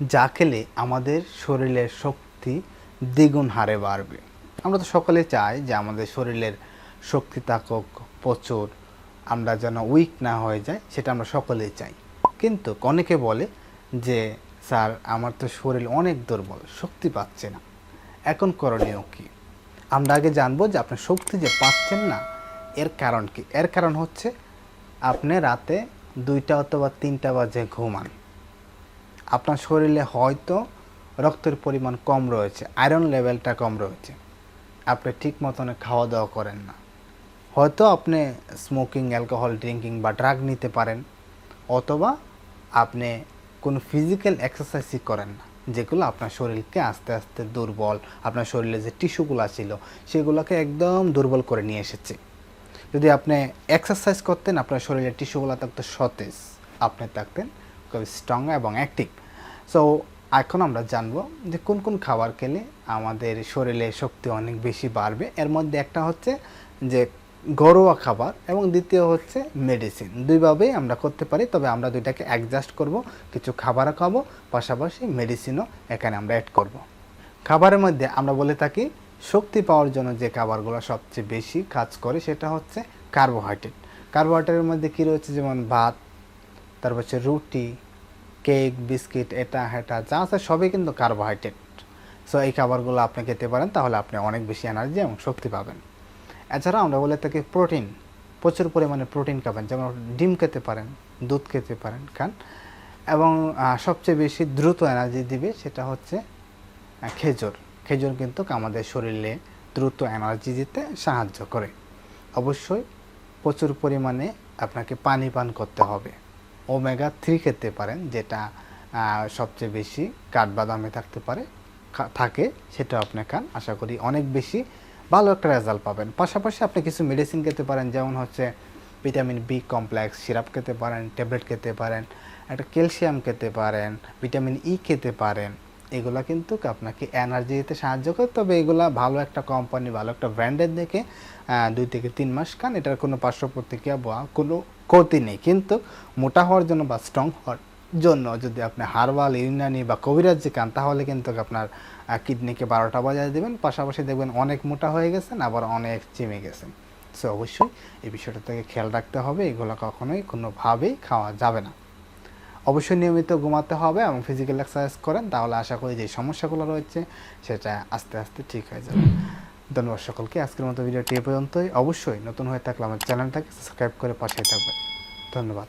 যা খেলে আমাদের শরীরের শক্তি দ্বিগুণ হারে বাড়বে। আমরা তো সকলে চাই যে আমাদের শরীরের শক্তি থাকুক প্রচুর, আমরা যেন উইক না হয়ে যায় সেটা আমরা সকলেই চাই। কিন্তু অনেকে বলে যে, স্যার, আমার তো শরীর অনেক দুর্বল, শক্তি পাচ্ছে না। এখন করণীয় কী? আমরা আগে জানব যে আপনার শক্তি যে পাচ্ছেন না, এর কারণ কি? এর কারণ হচ্ছে আপনি রাতে দুইটা অথবা তিনটা বাজে ঘুমান। আপনার শরীরে হয়তো রক্তের পরিমাণ কম রয়েছে আয়রন লেভেলটা কম রয়েছে। আপনি ঠিক মতনে খাওয়া দাওয়া করেন না। হয়তো আপনি স্মোকিং অ্যালকোহল ড্রিঙ্কিং বা ড্রাগ নিতে পারেন, অথবা আপনি কোনো ফিজিক্যাল এক্সারসাইজই করেন না, যেগুলো আপনার শরীরকে আস্তে আস্তে দুর্বল, আপনার শরীরে যে টিস্যুগুলো ছিল, সেগুলোকে একদম দুর্বল করে নিয়ে এসেছে। যদি আপনি এক্সারসাইজ করতেন, আপনার শরীরের টিস্যুগুলো থাকতো সতেজ, আপনি থাকতেন খুবই স্ট্রং এবং অ্যাক্টিভ সো এখন আমরা জানব যে কোন কোন খাবার খেলে আমাদের শরীরে শক্তি অনেক বেশি বাড়বে। এর মধ্যে একটা হচ্ছে যে ঘরোয়া খাবার এবং দ্বিতীয় হচ্ছে মেডিসিন দুইভাবেই আমরা করতে পারি, তবে আমরা দুইটাকে অ্যাডজাস্ট করব, কিছু খাবারও খাব, পাশাপাশি মেডিসিনও এখানে আমরা অ্যাড করব। খাবারের মধ্যে আমরা বলে থাকি, শক্তি পাওয়ার জন্য যে খাবারগুলো সবচেয়ে বেশি কাজ করে সেটা হচ্ছে কার্বোহাইড্রেট কার্বোহাইড্রেটের মধ্যে কী রয়েছে? যেমন ভাত, তারপর হচ্ছে রুটি কেক, বিস্কিট, এটা, হেটা, যা আছে সবই কিন্তু কার্বোহাইড্রেট সো এই খাবারগুলো আপনি খেতে পারেন, তাহলে আপনি অনেক বেশি এনার্জি এবং শক্তি পাবেন। এছাড়া আমরা বলে থাকি প্রোটিন প্রচুর পরিমাণে প্রোটিন খাবেন, যেমন ডিম খেতে পারেন, দুধ খেতে পারেন, খান। এবং সবচেয়ে বেশি দ্রুত এনার্জি দিবে সেটা হচ্ছে খেজুর। খেজুর কিন্তু আমাদের শরীরে দ্রুত এনার্জি দিতে সাহায্য করে। অবশ্যই প্রচুর পরিমাণে আপনাকে পানি পান করতে হবে। ওমেগা থ্রি খেতে পারেন, যেটা সবচেয়ে বেশি কাঠবাদামে থাকতে পারে থাকে সেটা আপনি খান। আশা করি অনেক বেশি ভালো একটা রেজাল্ট পাবেন। পাশাপাশি আপনি কিছু মেডিসিন খেতে পারেন, যেমন হচ্ছে ভিটামিন বি কমপ্লেক্স সিরাপ খেতে পারেন ট্যাবলেট খেতে পারেন, একটা ক্যালসিয়াম খেতে পারেন ভিটামিন ই খেতে পারেন। এগুলা কিন্তু আপনাকে এনার্জি দিতে সাহায্য করে, তবে এগুলা ভালো একটা কোম্পানি ভালো একটা ব্র্যান্ডের দেখে দুই থেকে তিন মাস খান। এটার কোনো পার্শ্ব প্রতিক্রিয়া বা কোনো ক্ষতি নেই। কিন্তু মোটা হওয়ার জন্য বা স্ট্রং হওয়ার জন্য যদি আপনি হার্বাল, ইউনানি বা কবিরাজি খান, তাহলে কিন্তু আপনার কিডনিকে বারোটা বাজায় দেবেন। পাশাপাশি দেখবেন অনেক মোটা হয়ে গেছেন, আবার অনেক চিমে গেছেন। সো অবশ্যই এই বিষয়টা থেকে খেয়াল রাখতে হবে। এগুলো কখনোই কোনোভাবেই খাওয়া যাবে না। অবশ্যই নিয়মিত ঘুমাতে হবে এবং ফিজিক্যাল এক্সারসাইজ করেন। তাহলে আশা করি যে সমস্যাগুলো রয়েছে, সেটা আস্তে আস্তে ঠিক হয়ে যাবে। ধন্যবাদ সকলকে। আজকের মতো ভিডিওটি এ পর্যন্তই। অবশ্যই নতুন হয়ে থাকলে আমার চ্যানেলটাকে সাবস্ক্রাইব করে পাশে থাকবে ধন্যবাদ।